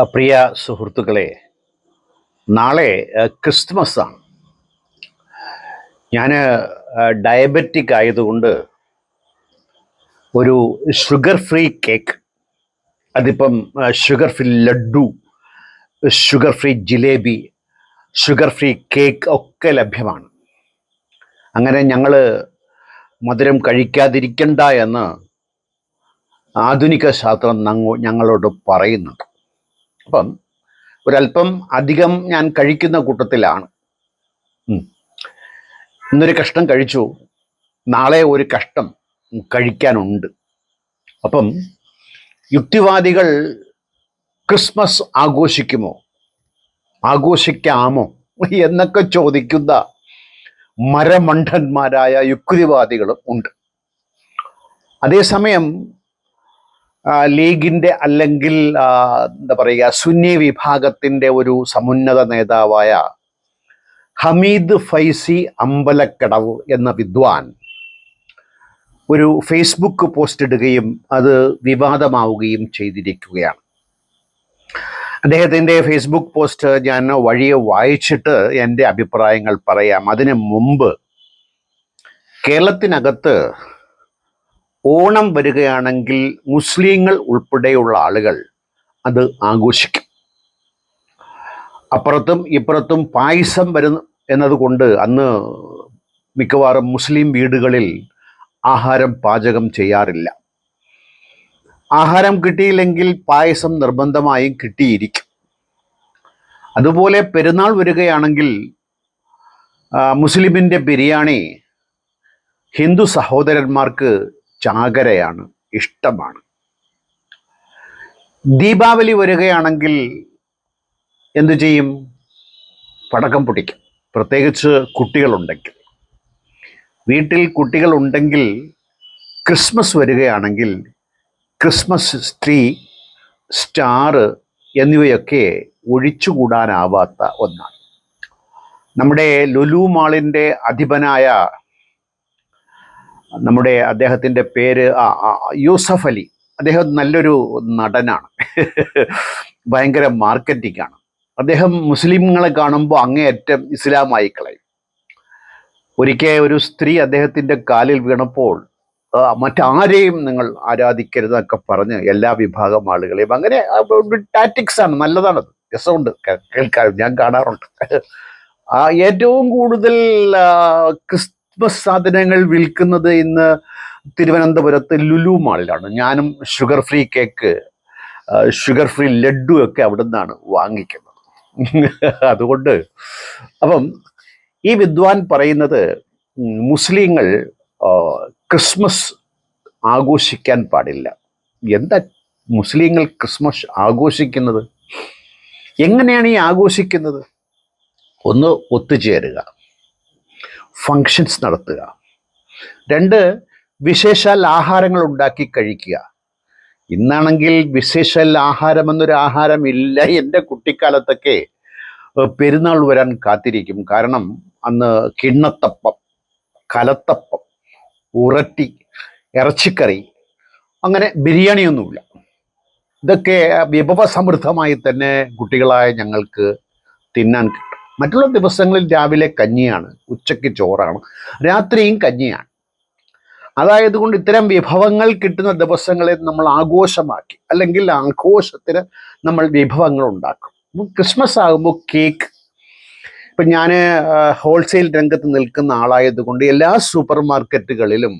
പ്രിയ സുഹൃത്തുക്കളെ നാളെ ക്രിസ്മസ് ആണ് ഞാൻ ഡയബറ്റിക് ആയതുകൊണ്ട് ഒരു ഷുഗർ ഫ്രീ കേക്ക് അതിപ്പം sugar free laddu sugar free jalebi sugar free cake ഒക്കെ ലഭ്യമാണ്. അങ്ങനെ ഞങ്ങൾ മധുരം കഴിക്കാതിരിക്കണ്ട എന്ന് ആധുനിക ശാസ്ത്രം ഞങ്ങ- ഞങ്ങളോട് പറയുന്നുണ്ട്. അപ്പം ഒരല്പം അധികം ഞാൻ കഴിക്കുന്ന കൂട്ടത്തിലാണ്. ഇന്നൊരു കഷ്ടം കഴിച്ചു. നാളെ ഒരു കഷ്ടം കഴിക്കാനുണ്ട്. അപ്പം യുക്തിവാദികൾ ക്രിസ്മസ് ആഘോഷിക്കുമോ? ആഘോഷിക്കാമോ? എന്നൊക്കെ ചോദിക്കുന്ന മരമണ്ഡന്മാരായ യുക്തിവാദികളും ഉണ്ട്. അതേസമയം ലീഗിന്റെ അല്ലെങ്കിൽ എന്താ പറയുക സുന്നി വിഭാഗത്തിന്റെ ഒരു സമുന്നത നേതാവായ ഹമീദ് ഫൈസി അമ്പലക്കടവ് എന്ന വിദ്വാൻ ഒരു ഫേസ്ബുക്ക് പോസ്റ്റ് ഇടുകയും അത് വിവാദമാവുകയും ചെയ്തിരിക്കുകയാണ്. അദ്ദേഹത്തിന്റെ ഫേസ്ബുക്ക് പോസ്റ്റ് ഞാൻ വഴിയെ വായിച്ചിട്ട് എന്റെ അഭിപ്രായങ്ങൾ പറയാം. അതിനു മുമ്പ് കേരളത്തിനകത്ത് ഓണം വരികയാണെങ്കിൽ മുസ്ലിങ്ങൾ ഉൾപ്പെടെയുള്ള ആളുകൾ അത് ആഘോഷിക്കും. അപ്പുറത്തും ഇപ്പുറത്തും പായസം വരുന്ന എന്നതുകൊണ്ട് അന്ന് മിക്കവാറും മുസ്ലിം വീടുകളിൽ ആഹാരം പാചകം ചെയ്യാറില്ല. ആഹാരം കിട്ടിയില്ലെങ്കിൽ പായസം നിർബന്ധമായും കിട്ടിയിരിക്കും. അതുപോലെ പെരുന്നാൾ വരികയാണെങ്കിൽ മുസ്ലിമിന്റെ ബിരിയാണി ഹിന്ദു സഹോദരന്മാർക്ക് ചാകരയാണ് ഇഷ്ടമാണ്. ദീപാവലി വരികയാണെങ്കിൽ എന്തു ചെയ്യും? പടക്കം പൊട്ടിക്കും. പ്രത്യേകിച്ച് കുട്ടികളുണ്ടെങ്കിൽ. വീട്ടിൽ കുട്ടികളുണ്ടെങ്കിൽ ക്രിസ്മസ് വരികയാണെങ്കിൽ ക്രിസ്മസ് സ്ത്രീ സ്റ്റാർ എന്നിവയൊക്കെ ഒഴിച്ചുകൂടാനാവാത്ത ഒന്നാണ്. നമ്മുടെ ലുലു മാളിന്റെ അധിപനായ നമ്മുടെ അദ്ദേഹത്തിന്റെ പേര് യൂസഫ് അലി. അദ്ദേഹം നല്ലൊരു നടനാണ്. ഭയങ്കര മാർക്കറ്റിംഗ് ആണ്. അദ്ദേഹം മുസ്ലിങ്ങളെ കാണുമ്പോൾ അങ്ങേയറ്റം ഇസ്ലാമായി കളയും. ഒരിക്കൽ ഒരു സ്ത്രീ അദ്ദേഹത്തിന്റെ കാലിൽ വീണപ്പോൾ മറ്റാരെയും നിങ്ങൾ ആരാധിക്കരുതെന്നൊക്കെ പറഞ്ഞ് എല്ലാ വിഭാഗം ആളുകളെയും അങ്ങനെ ടാറ്റിക്സ് ആണ്. നല്ലതാണത്. രസമുണ്ട്. കേൾക്കാൻ. ഞാൻ കാണാറുണ്ട്. ഏറ്റവും കൂടുതൽ ആ, ക്രിസ്മസ് സാധനങ്ങൾ വിൽക്കുന്നത് ഇന്ന് തിരുവനന്തപുരത്ത് ലുലു മാളിലാണ്. ഞാനും sugar free cake sugar free laddu ഒക്കെ അവിടെ നിന്നാണ് വാങ്ങിക്കുന്നത്. അതുകൊണ്ട് അപ്പം ഈ വിദ്വാൻ പറയുന്നത് മുസ്ലിങ്ങൾ ക്രിസ്മസ് ആഘോഷിക്കാൻ പാടില്ല. എന്താ മുസ്ലിങ്ങൾ ക്രിസ്മസ് ആഘോഷിക്കുന്നത്? എങ്ങനെയാണ് ഈ ആഘോഷിക്കുന്നത്? ഒന്ന് ഒത്തുചേരുക. ഫങ്ഷൻസ് നടത്തുക. രണ്ട് വിശേഷാൽ ആഹാരങ്ങൾ ഉണ്ടാക്കി കഴിക്കുക. ഇന്നാണെങ്കിൽ വിശേഷൽ ആഹാരം എന്നൊരു ആഹാരം ഇല്ല എന്റെ കുട്ടിക്കാലത്തൊക്കെ പെരുന്നാൾ വരാൻ കാത്തിരിക്കും. കാരണം അന്ന് കിണ്ണത്തപ്പം കലത്തപ്പം ഉറട്ടി ഇറച്ചിക്കറി അങ്ങനെ ബിരിയാണിയൊന്നുമില്ല. ഇതൊക്കെ വിഭവസമൃദ്ധമായി തന്നെ കുട്ടികളായ ഞങ്ങൾക്ക് തിന്നാൻ മറ്റുള്ള ദിവസങ്ങളിൽ രാവിലെ കഞ്ഞിയാണ് ഉച്ചയ്ക്ക് ചോറാണ് രാത്രിയും കഞ്ഞിയാണ്. അതായത് കൊണ്ട് ഇത്തരം വിഭവങ്ങൾ കിട്ടുന്ന ദിവസങ്ങളെ നമ്മൾ ആഘോഷമാക്കി അല്ലെങ്കിൽ ആഘോഷത്തിന് നമ്മൾ വിഭവങ്ങൾ ഉണ്ടാക്കും. ക്രിസ്മസ് ആകുമ്പോൾ കേക്ക്. ഇപ്പം ഞാൻ ഹോൾസെയിൽ രംഗത്ത് നിൽക്കുന്ന ആളായതുകൊണ്ട് എല്ലാ സൂപ്പർ മാർക്കറ്റുകളിലും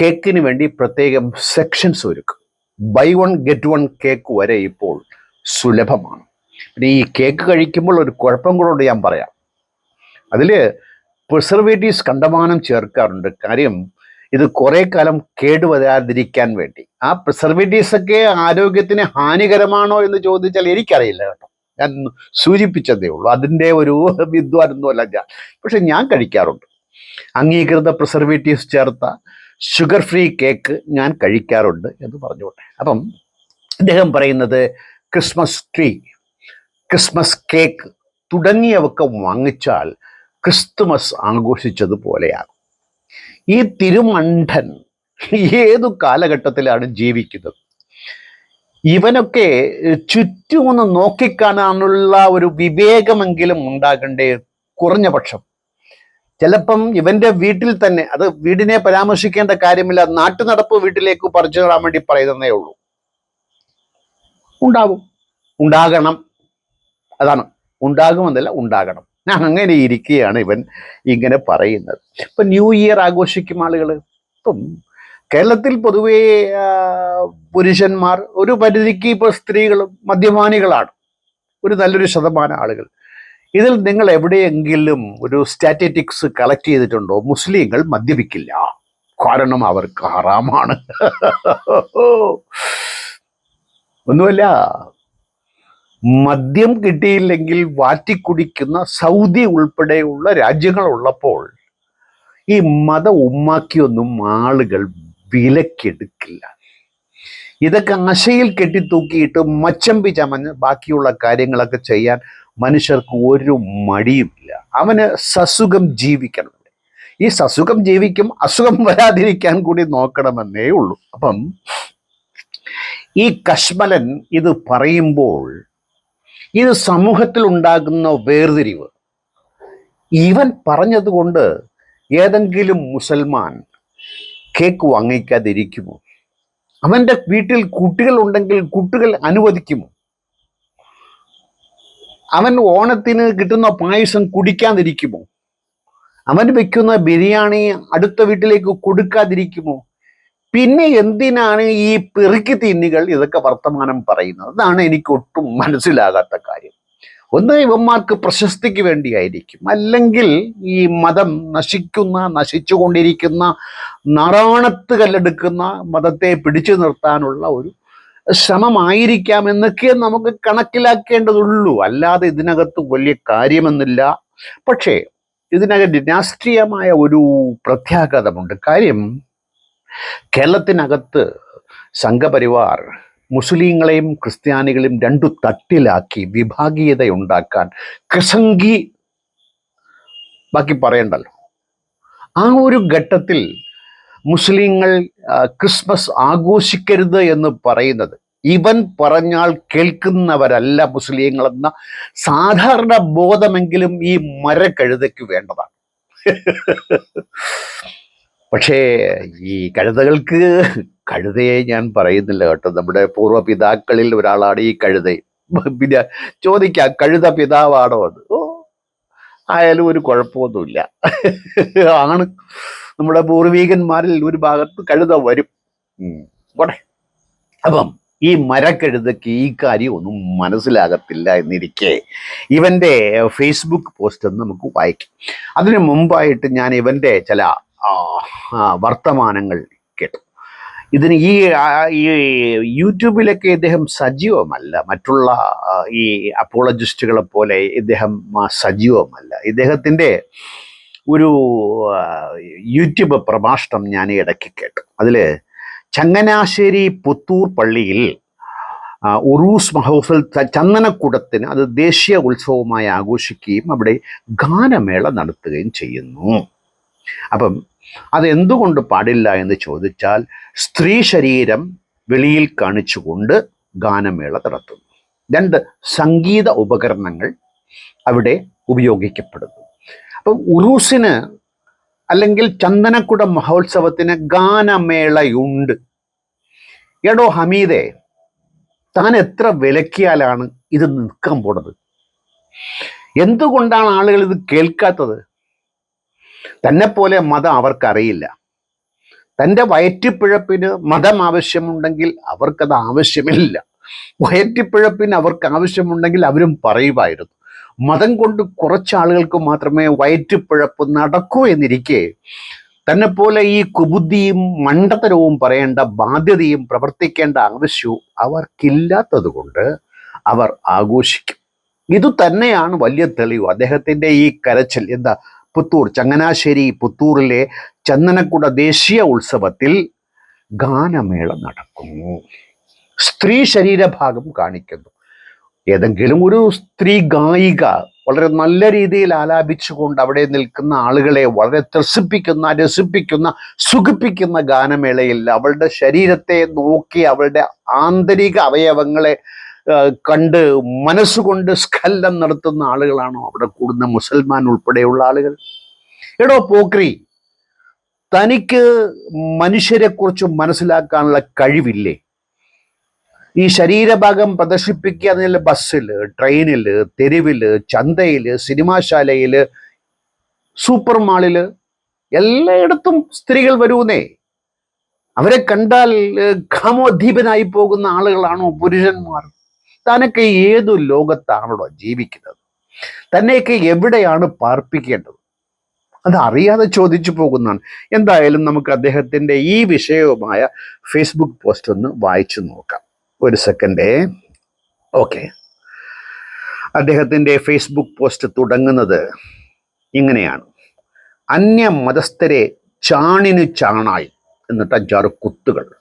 കേക്കിന് വേണ്ടി പ്രത്യേകം സെക്ഷൻസ് ഒരുക്കും. Buy one get one cake വരെ ഇപ്പോൾ സുലഭമാണ്. പിന്നെ ഈ കേക്ക് കഴിക്കുമ്പോൾ ഒരു കുഴപ്പം കൂടെ ഞാൻ പറയാം. അതിൽ പ്രിസർവേറ്റീവ്സ് കണ്ടമാനം ചേർക്കാറുണ്ട്. കാര്യം ഇത് കുറേ കാലം കേടുവരാതിരിക്കാൻ വേണ്ടി. ആ പ്രിസർവേറ്റീവ്സ് ഒക്കെ ആരോഗ്യത്തിന് ഹാനികരമാണോ എന്ന് ചോദിച്ചാൽ എനിക്കറിയില്ല കേട്ടോ. ഞാൻ സൂചിപ്പിച്ചതേ ഉള്ളൂ. അതിന്റെ ഒരു വിദ്വാനൊന്നുമല്ല ഞാൻ. പക്ഷെ ഞാൻ കഴിക്കാറുണ്ട്. അംഗീകൃത പ്രിസർവേറ്റീവ്സ് ചേർത്ത ഷുഗർ ഫ്രീ കേക്ക് ഞാൻ കഴിക്കാറുണ്ട് എന്ന് പറഞ്ഞോട്ടെ അപ്പം അദ്ദേഹം പറയുന്നത് ക്രിസ്മസ് ട്രീ ക്രിസ്മസ് കേക്ക് തുടങ്ങിയവക്കെ വാങ്ങിച്ചാൽ ക്രിസ്തുമസ് ആഘോഷിച്ചതുപോലെയാകും. ഈ തിരുമണ്ഠൻ ഏതു കാലഘട്ടത്തിലാണ് ജീവിക്കുന്നത്? ഇവനൊക്കെ ചുറ്റുമൊന്ന് നോക്കിക്കാണാനുള്ള ഒരു വിവേകമെങ്കിലും ഉണ്ടാകണ്ടേ കുറഞ്ഞ പക്ഷം. ചിലപ്പം ഇവന്റെ വീട്ടിൽ തന്നെ അത് വീടിനെ പരാമർശിക്കേണ്ട കാര്യമില്ല നാട്ടു നടപ്പ് വീട്ടിലേക്ക് പറിച്ചു തരാൻ വേണ്ടി പറയുന്നതേ ഉള്ളൂ. ഉണ്ടാവും. ഉണ്ടാകണം. അതാണ്. ഉണ്ടാകുമെന്നല്ല ഉണ്ടാകണം. അങ്ങനെ ഇരിക്കുകയാണ് ഇവൻ ഇങ്ങനെ പറയുന്നത്. ഇപ്പൊ ന്യൂ ഇയർ ആഘോഷിക്കും ആളുകൾ ഇപ്പം കേരളത്തിൽ പൊതുവേ പുരുഷന്മാർ ഒരു പരിധിക്ക് ഇപ്പോൾ സ്ത്രീകളും മദ്യപാനികളാണ്. ഒരു നല്ലൊരു ശതമാനം ആളുകൾ. ഇതിൽ നിങ്ങൾ എവിടെയെങ്കിലും ഒരു സ്റ്റാറ്റിറ്റിക്സ് കളക്ട് ചെയ്തിട്ടുണ്ടോ? മുസ്ലിങ്ങൾ മദ്യപിക്കില്ല. കാരണം അവർക്ക് ഹറാമാണ്. ഒന്നുമല്ല മദ്യം കിട്ടിയില്ലെങ്കിൽ വാറ്റിക്കുടിക്കുന്ന സൗദി ഉൾപ്പെടെയുള്ള രാജ്യങ്ങളുള്ളപ്പോൾ ഈ മത ഉമ്മാക്കിയൊന്നും ആളുകൾ വിലക്കെടുക്കില്ല. ഇതൊക്കെ ആശയിൽ കെട്ടിത്തൂക്കിയിട്ട് മച്ചമ്പി ചമഞ്ഞ് ബാക്കിയുള്ള കാര്യങ്ങളൊക്കെ ചെയ്യാൻ മനുഷ്യർക്ക് ഒരു മടിയുമില്ല. അവന് സസുഖം ജീവിക്കണം. ഈ സസുഖം ജീവിക്കും അസുഖം വരാതിരിക്കാൻ കൂടി നോക്കണമെന്നേ ഉള്ളൂ. അപ്പം ഈ കശ്മലൻ ഇത് പറയുമ്പോൾ ഇത് സമൂഹത്തിൽ ഉണ്ടാകുന്ന വേർതിരിവ്. ഇവൻ പറഞ്ഞതുകൊണ്ട് ഏതെങ്കിലും മുസൽമാൻ കേക്ക് വാങ്ങിക്കാതിരിക്കുമോ? അവന്റെ വീട്ടിൽ കുട്ടികൾ ഉണ്ടെങ്കിൽ കുട്ടികൾ അനുവദിക്കുമോ? അവൻ ഓണത്തിന് കിട്ടുന്ന പായസം കുടിക്കാതിരിക്കുമോ? അവൻ വെക്കുന്ന ബിരിയാണി അടുത്ത വീട്ടിലേക്ക് കൊടുക്കാതിരിക്കുമോ? പിന്നെ എന്തിനാണ് ഈ പെറുക്കി തിന്നികൾ ഇതൊക്കെ വർത്തമാനം പറയുന്നത്? അതാണ് എനിക്ക് ഒട്ടും മനസ്സിലാകാത്ത കാര്യം. ഒന്ന് ഇവന്മാർക്ക് പ്രശസ്തിക്ക് വേണ്ടിയായിരിക്കും. അല്ലെങ്കിൽ ഈ മതം നശിക്കുന്ന നശിച്ചുകൊണ്ടിരിക്കുന്ന നാറാണത്ത് കല്ലെടുക്കുന്ന മതത്തെ പിടിച്ചു നിർത്താനുള്ള ഒരു ശ്രമമായിരിക്കാം എന്നൊക്കെ നമുക്ക് കണക്കിലാക്കേണ്ടതുള്ളൂ. അല്ലാതെ ഇതിനകത്ത് വലിയ കാര്യമെന്നില്ല പക്ഷേ ഇതിനകത്ത് രാഷ്ട്രീയമായ ഒരു പ്രത്യാഘാതമുണ്ട്. കാര്യം കേരളത്തിനകത്ത് സംഘപരിവാർ മുസ്ലിങ്ങളെയും ക്രിസ്ത്യാനികളെയും രണ്ടു തട്ടിലാക്കി വിഭാഗീയത ഉണ്ടാക്കാൻ കൃസംഗി ബാക്കി പറയണ്ടല്ലോ. ആ ഒരു ഘട്ടത്തിൽ മുസ്ലിങ്ങൾ ക്രിസ്മസ് ആഘോഷിക്കരുത് എന്ന് പറയുന്നത് ഇവൻ പറഞ്ഞാൽ കേൾക്കുന്നവരല്ല മുസ്ലിങ്ങളെന്ന സാധാരണ ബോധമെങ്കിലും ഈ മരക്കഴുതയ്ക്ക് വേണ്ടതാണ്. പക്ഷേ ഈ കഴുതകൾക്ക് കഴുതയെ ഞാൻ പറയുന്നില്ല കേട്ടോ. നമ്മുടെ പൂർവ പിതാക്കളിൽ ഒരാളാണ് ഈ കഴുത. പിന്നെ ചോദിക്കാം കഴുത പിതാവാണോ അത്? ഓ ആയാലും ഒരു കുഴപ്പമൊന്നുമില്ല. ആണ്. നമ്മുടെ പൂർവീകന്മാരിൽ ഒരു ഭാഗത്ത് കഴുത വരും. പോട്ടെ. അപ്പം ഈ മരക്കഴുതയ്ക്ക് ഈ കാര്യം ഒന്നും മനസ്സിലാകത്തില്ല എന്നിരിക്കെ. ഇവന്റെ ഫേസ്ബുക്ക് പോസ്റ്റ് ഒന്ന് നമുക്ക് വായിക്കാം. അതിനു മുമ്പായിട്ട് ഞാൻ ഇവന്റെ ചില വർത്തമാനങ്ങൾ കേട്ടു. ഇതിന് ഈ ഈ യൂട്യൂബിലൊക്കെ ഇദ്ദേഹം സജീവമല്ല. മറ്റുള്ള ഈ അപ്പോളജിസ്റ്റുകളെ പോലെ ഇദ്ദേഹം സജീവമല്ല. ഇദ്ദേഹത്തിന്റെ ഒരു യൂട്യൂബ് പ്രഭാഷണം ഞാൻ ഇടയ്ക്ക് കേട്ടു. അതിൽ ചങ്ങനാശ്ശേരി പുത്തൂർ പള്ളിയിൽ ഉറൂസ് ചന്ദനക്കൂടത്തിന് ചന്ദനക്കുടത്തിന് അത് ദേശീയ ഉത്സവമായി ആഘോഷിക്കുകയും അവിടെ ഗാനമേള നടത്തുകയും ചെയ്യുന്നു. അപ്പം അതെന്തുകൊണ്ട് പാടില്ല എന്ന് ചോദിച്ചാൽ സ്ത്രീ ശരീരം വെളിയിൽ കാണിച്ചുകൊണ്ട് ഗാനമേള നടത്തുന്നു. രണ്ട് സംഗീത ഉപകരണങ്ങൾ അവിടെ ഉപയോഗിക്കപ്പെടുന്നു. അപ്പം ഉറൂസിന് അല്ലെങ്കിൽ ചന്ദനക്കുട മഹോത്സവത്തിന് ഗാനമേളയുണ്ട്. എടോ ഹമീദെ താൻ എത്ര വിലക്കിയാലാണ് ഇത് നിൽക്കാൻ പോണത്? എന്തുകൊണ്ടാണ് ആളുകൾ ഇത് കേൾക്കാത്തത്? തന്നെ പോലെ മതം അവർക്കറിയില്ല. തന്റെ വയറ്റിപ്പിഴപ്പിന് മതം ആവശ്യമുണ്ടെങ്കിൽ അവർക്കത് ആവശ്യമില്ല. വയറ്റിപ്പിഴപ്പിന് അവർക്ക് ആവശ്യമുണ്ടെങ്കിൽ അവരും പറയുമായിരുന്നു. മതം കൊണ്ട് കുറച്ച് ആളുകൾക്ക് മാത്രമേ വയറ്റിപ്പിഴപ്പ് നടക്കൂ എന്നിരിക്കെ തന്നെ പോലെ ഈ കുബുദ്ധിയും മണ്ടത്തരവും പറയേണ്ട ബാധ്യതയും പ്രവർത്തിക്കേണ്ട ആവശ്യവും അവർക്കില്ലാത്തത് കൊണ്ട് അവർ ആഘോഷിക്കും. ഇത് തന്നെയാണ് വലിയ തെളിവ്. അദ്ദേഹത്തിന്റെ ഈ കരച്ചൽ എന്താ പുത്തൂർ ചങ്ങനാശ്ശേരി പുത്തൂറിലെ ചന്ദനക്കുട ദേശീയ ഉത്സവത്തിൽ ഗാനമേള നടക്കുന്നു. സ്ത്രീ ശരീരഭാഗം കാണിക്കുന്നു. ഏതെങ്കിലും ഒരു സ്ത്രീ ഗായിക വളരെ നല്ല രീതിയിൽ ആലാപിച്ചുകൊണ്ട് അവിടെ നിൽക്കുന്ന ആളുകളെ വളരെ ത്രസിപ്പിക്കുന്ന രസിപ്പിക്കുന്ന സുഖിപ്പിക്കുന്ന ഗാനമേളയിൽ അവളുടെ ശരീരത്തെ നോക്കി അവളുടെ ആന്തരിക അവയവങ്ങളെ കണ്ട് മനസ്സുകൊണ്ട് സ്കല്ലം നടത്തുന്ന ആളുകളാണോ അവിടെ കൂടുന്ന മുസൽമാൻ ഉൾപ്പെടെയുള്ള ആളുകൾ? എടോ പോക്രി തനിക്ക് മനുഷ്യരെ കുറിച്ച് മനസ്സിലാക്കാനുള്ള കഴിവില്ലേ? ഈ ശരീരഭാഗം പ്രദർശിപ്പിക്കുക അതിൽ ബസ്സിൽ ട്രെയിനിൽ തെരുവിൽ ചന്തയിൽ സിനിമാശാലയിൽ സൂപ്പർ മാളിൽ എല്ലായിടത്തും സ്ത്രീകൾ വരൂന്നേ. അവരെ കണ്ടാൽ കാമോദ്ദീപനായി പോകുന്ന ആളുകളാണോ പുരുഷന്മാർ? താനൊക്കെ ഏതു ലോകത്താണല്ലോ ജീവിക്കുന്നത്? തന്നെയൊക്കെ എവിടെയാണ് പാർപ്പിക്കേണ്ടത്? അത് അറിയാതെ ചോദിച്ചു പോകുന്നതാണ്. എന്തായാലും നമുക്ക് അദ്ദേഹത്തിന്റെ ഈ വിഷയവുമായ ഫേസ്ബുക്ക് പോസ്റ്റ് ഒന്ന് വായിച്ചു നോക്കാം. ഒരു സെക്കൻഡേ ഓക്കെ അദ്ദേഹത്തിന്റെ ഫേസ്ബുക്ക് പോസ്റ്റ് തുടങ്ങുന്നത് ഇങ്ങനെയാണ്. അന്യ മതസ്ഥരെ ചാണിനു ചാണായി എന്നിട്ട് അഞ്ചാറ് കുത്തുകൾ.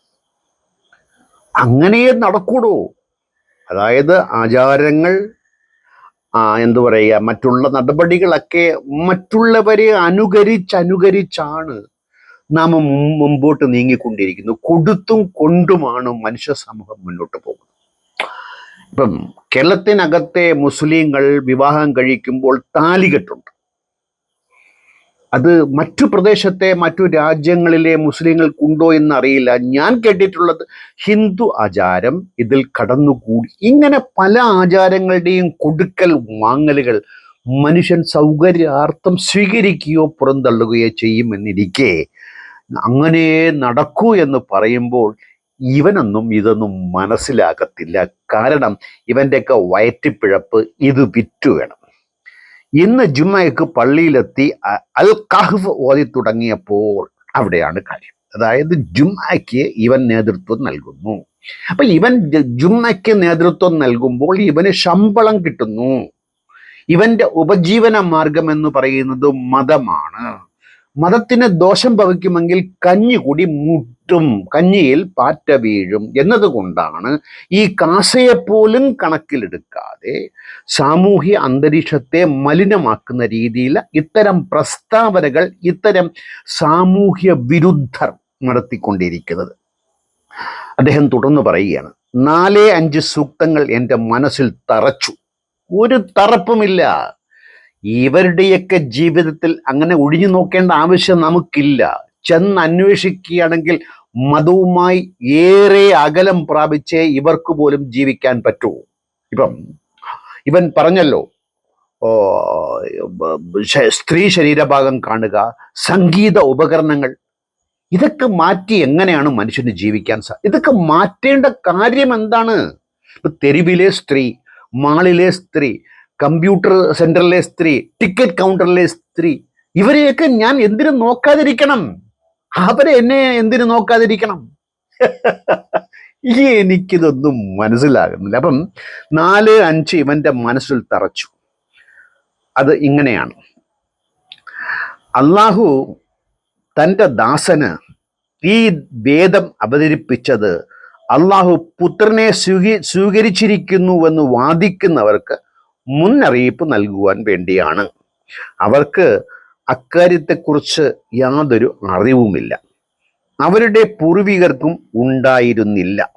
അങ്ങനെ നടക്കൂടൂ. അതായത് ആചാരങ്ങൾ എന്തു പറയുക മറ്റുള്ള നടപടികളൊക്കെ മറ്റുള്ളവരെ അനുകരിച്ചനുകരിച്ചാണ് നാം മുമ്പോട്ട് നീങ്ങിക്കൊണ്ടിരിക്കുന്നു. കൊടുത്തും കൊണ്ടുമാണ് മനുഷ്യ സമൂഹം മുന്നോട്ട് പോകുന്നത്. ഇപ്പം കേരളത്തിനകത്തെ മുസ്ലിങ്ങൾ വിവാഹം കഴിക്കുമ്പോൾ താലികെട്ടുണ്ട് അത് മറ്റു പ്രദേശത്തെ മറ്റു രാജ്യങ്ങളിലെ മുസ്ലിങ്ങൾക്കുണ്ടോ എന്നറിയില്ല. ഞാൻ കേട്ടിട്ടുള്ളത് ഹിന്ദു ആചാരം ഇതിൽ കടന്നുകൂടി. ഇങ്ങനെ പല ആചാരങ്ങളുടെയും കൊടുക്കൽ വാങ്ങലുകൾ മനുഷ്യൻ സൗകര്യാർത്ഥം സ്വീകരിക്കുകയോ പുറന്തള്ളുകയോ ചെയ്യുമെന്നിരിക്കെ അങ്ങനെ നടക്കൂ എന്ന് പറയുമ്പോൾ ഇവനൊന്നും ഇതൊന്നും മനസ്സിലാകത്തില്ല. കാരണം ഇവന്റെയൊക്കെ വയറ്റിപ്പിഴപ്പ് ഇത് വിറ്റു വേണം ഇന്ന് ജുമ്മയ്ക്ക് പള്ളിയിലെത്തി അൽ കഹ്ഫ് ഓതി തുടങ്ങിയപ്പോൾ അവിടെയാണ് കാര്യം. അതായത് ജുമ്മയ്ക്ക് ഇവൻ നേതൃത്വം നൽകുന്നു. അപ്പൊ ഇവൻ ജുമ്മയ്ക്ക് നേതൃത്വം നൽകുമ്പോൾ ഇവന് ശമ്പളം കിട്ടുന്നു. ഇവന്റെ ഉപജീവന മാർഗം എന്ന് പറയുന്നത് മതമാണ്. മതത്തിന് ദോഷം ഭവിക്കുമെങ്കിൽ കഞ്ഞി കൂടി മുട്ടും കഞ്ഞിയിൽ പാറ്റ വീഴും എന്നതുകൊണ്ടാണ് ഈ കാസയെപ്പോലും കണക്കിലെടുക്കാതെ സാമൂഹ്യ അന്തരീക്ഷത്തെ മലിനമാക്കുന്ന രീതിയിൽ ഇത്തരം പ്രസ്താവനകൾ ഇത്തരം സാമൂഹ്യ വിരുദ്ധർ നടത്തിക്കൊണ്ടിരിക്കുന്നത്. അദ്ദേഹം തുടർന്ന് പറയുകയാണ് നാലേ അഞ്ച് സൂക്തങ്ങൾ എന്റെ മനസ്സിൽ തറച്ചു. ഒരു തറപ്പുമില്ല. ഇവരുടെയൊക്കെ ജീവിതത്തിൽ അങ്ങനെ ഒഴിഞ്ഞു നോക്കേണ്ട ആവശ്യം നമുക്കില്ല. ചെന്ന് അന്വേഷിക്കുകയാണെങ്കിൽ മതവുമായി ഏറെ അകലം പ്രാപിച്ചേ ഇവർക്ക് പോലും ജീവിക്കാൻ പറ്റൂ. ഇപ്പം ഇവൻ പറഞ്ഞല്ലോ സ്ത്രീ ശരീരഭാഗം കാണുക സംഗീത ഉപകരണങ്ങൾ. ഇതൊക്കെ മാറ്റി എങ്ങനെയാണ് മനുഷ്യന് ജീവിക്കാൻ സാ ഇതൊക്കെ മാറ്റേണ്ട കാര്യം എന്താണ്? തെരുവിലെ സ്ത്രീ മാളിലെ സ്ത്രീ കമ്പ്യൂട്ടർ സെന്ററിലെ സ്ത്രീ ടിക്കറ്റ് കൗണ്ടറിലെ സ്ത്രീ ഇവരെയൊക്കെ ഞാൻ എന്തിനു നോക്കാതിരിക്കണം. അവരെ എന്നെ എന്തിനു നോക്കാതിരിക്കണം. ഈ എനിക്കിതൊന്നും മനസ്സിലാകുന്നില്ല. അപ്പം നാല് അഞ്ച് ഇവന്റെ മനസ്സിൽ തറച്ചു. അത് ഇങ്ങനെയാണ്. അള്ളാഹു തന്റെ ദാസന് ഈ വേദം അവതരിപ്പിച്ചത് അള്ളാഹു പുത്രനെ സ്വീകരിച്ചിരിക്കുന്നു സ്വീകരിച്ചിരിക്കുന്നുവെന്ന് വാദിക്കുന്നവർക്ക് മുന്നറിയിപ്പ് നൽകുവാൻ വേണ്ടിയാണ്. അവർക്ക് അക്കാര്യത്തെക്കുറിച്ച് യാതൊരു അറിവുമില്ല. അവരുടെ പൂർവികർക്കും ഉണ്ടായിരുന്നില്ല.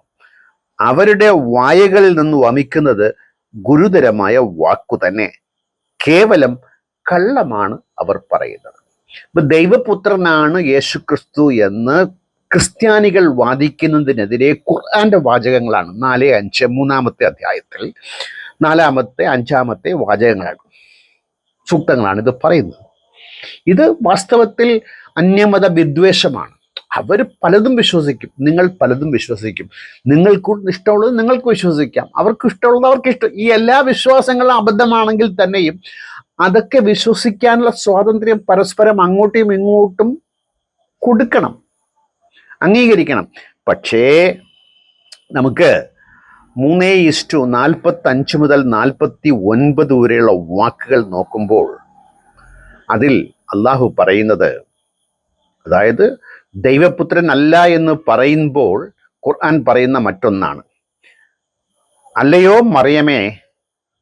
അവരുടെ വായകളിൽ നിന്ന് വമിക്കുന്നത് ഗുരുതരമായ വാക്കു തന്നെ. കേവലം കള്ളമാണ് അവർ പറയുന്നത്. ഇപ്പൊ ദൈവപുത്രനാണ് യേശുക്രിസ്തു എന്ന് ക്രിസ്ത്യാനികൾ വാദിക്കുന്നതിനെതിരെ ഖുർആന്റെ വാചകങ്ങളാണ്. നാല് അഞ്ച് മൂന്നാമത്തെ അധ്യായത്തിൽ നാലാമത്തെ അഞ്ചാമത്തെ വാചകങ്ങളാണ്. സൂക്തങ്ങളാണ് ഇത് പറയുന്നത്. ഇത് വാസ്തവത്തിൽ അന്യമത വിദ്വേഷമാണ്. അവർ പലതും വിശ്വസിക്കും. നിങ്ങൾ പലതും വിശ്വസിക്കും. നിങ്ങൾക്ക് ഇഷ്ടമുള്ളത് നിങ്ങൾക്ക് വിശ്വസിക്കാം. അവർക്ക് ഇഷ്ടമുള്ളത് അവർക്ക് ഇഷ്ടം. ഈ എല്ലാ വിശ്വാസങ്ങളും അബദ്ധമാണെങ്കിൽ തന്നെയും അതൊക്കെ വിശ്വസിക്കാനുള്ള സ്വാതന്ത്ര്യം പരസ്പരം അങ്ങോട്ടും ഇങ്ങോട്ടും കൊടുക്കണം. അംഗീകരിക്കണം. പക്ഷേ നമുക്ക് മൂന്നേ ഇസ്റ്റു നാൽപ്പത്തി അഞ്ച് മുതൽ നാൽപ്പത്തി ഒൻപത് വരെയുള്ള വാക്കുകൾ നോക്കുമ്പോൾ അതിൽ അള്ളാഹു പറയുന്നത് അതായത് ദൈവപുത്രൻ അല്ല എന്ന് പറയുമ്പോൾ ഖുർആൻ പറയുന്ന മറ്റൊന്നാണ്. അല്ലയോ മറിയമേ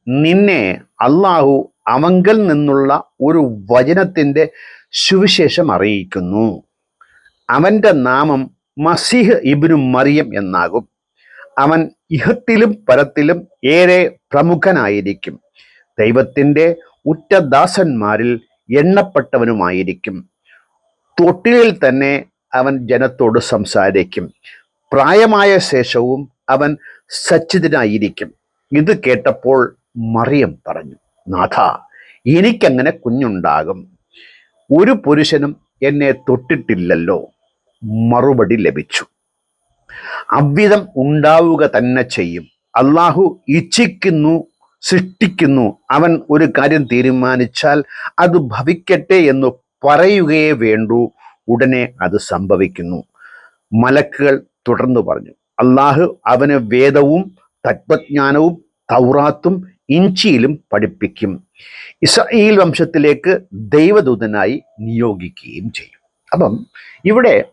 നിന്നെ അള്ളാഹു അവങ്കൽ നിന്നുള്ള ഒരു വചനത്തിന്റെ സുവിശേഷം അറിയിക്കുന്നു. അവന്റെ നാമം മസീഹ് ഇബിനു മറിയം എന്നാകും. അവൻ ഇഹത്തിലും പരത്തിലും ഏറെ പ്രമുഖനായിരിക്കും. ദൈവത്തിന്റെ ഉറ്റദാസന്മാരിൽ എണ്ണപ്പെട്ടവനുമായിരിക്കും. തൊട്ടിലിൽ തന്നെ അവൻ ജനത്തോട് സംസാരിക്കും. പ്രായമായ ശേഷവും അവൻ സച്ചിതനായിരിക്കും ഇത് കേട്ടപ്പോൾ മറിയം പറഞ്ഞു നാഥ എനിക്കങ്ങനെ കുഞ്ഞുണ്ടാകും. ഒരു പുരുഷനും എന്നെ തൊട്ടിട്ടില്ലല്ലോ. മറുപടി ലഭിച്ചു. അவ்விധം ഉണ്ടാവുക തന്നെ ചെയ്യും. അള്ളാഹു ഇച്ഛിക്കുന്നു സൃഷ്ടിക്കുന്നു. അവൻ ഒരു കാര്യം തീരുമാനിച്ചാൽ അത് ഭവിക്കട്ടെ എന്ന് പറയുകയേ വേണ്ടൂ. ഉടനെ അത് സംഭവിക്കുന്നു. മലക്കുകൾ തുടർന്നു പറഞ്ഞു അള്ളാഹു അവന് വേദവും തത്വജ്ഞാനവും തൗറാത്തും ഇഞ്ചിയിലും പഠിപ്പിക്കും. ഇസ്രായേൽ വംശത്തിലേക്ക് ദൈവദൂതനായി നിയോഗിക്കുകയും ചെയ്യും. അപ്പം ഇവിടെ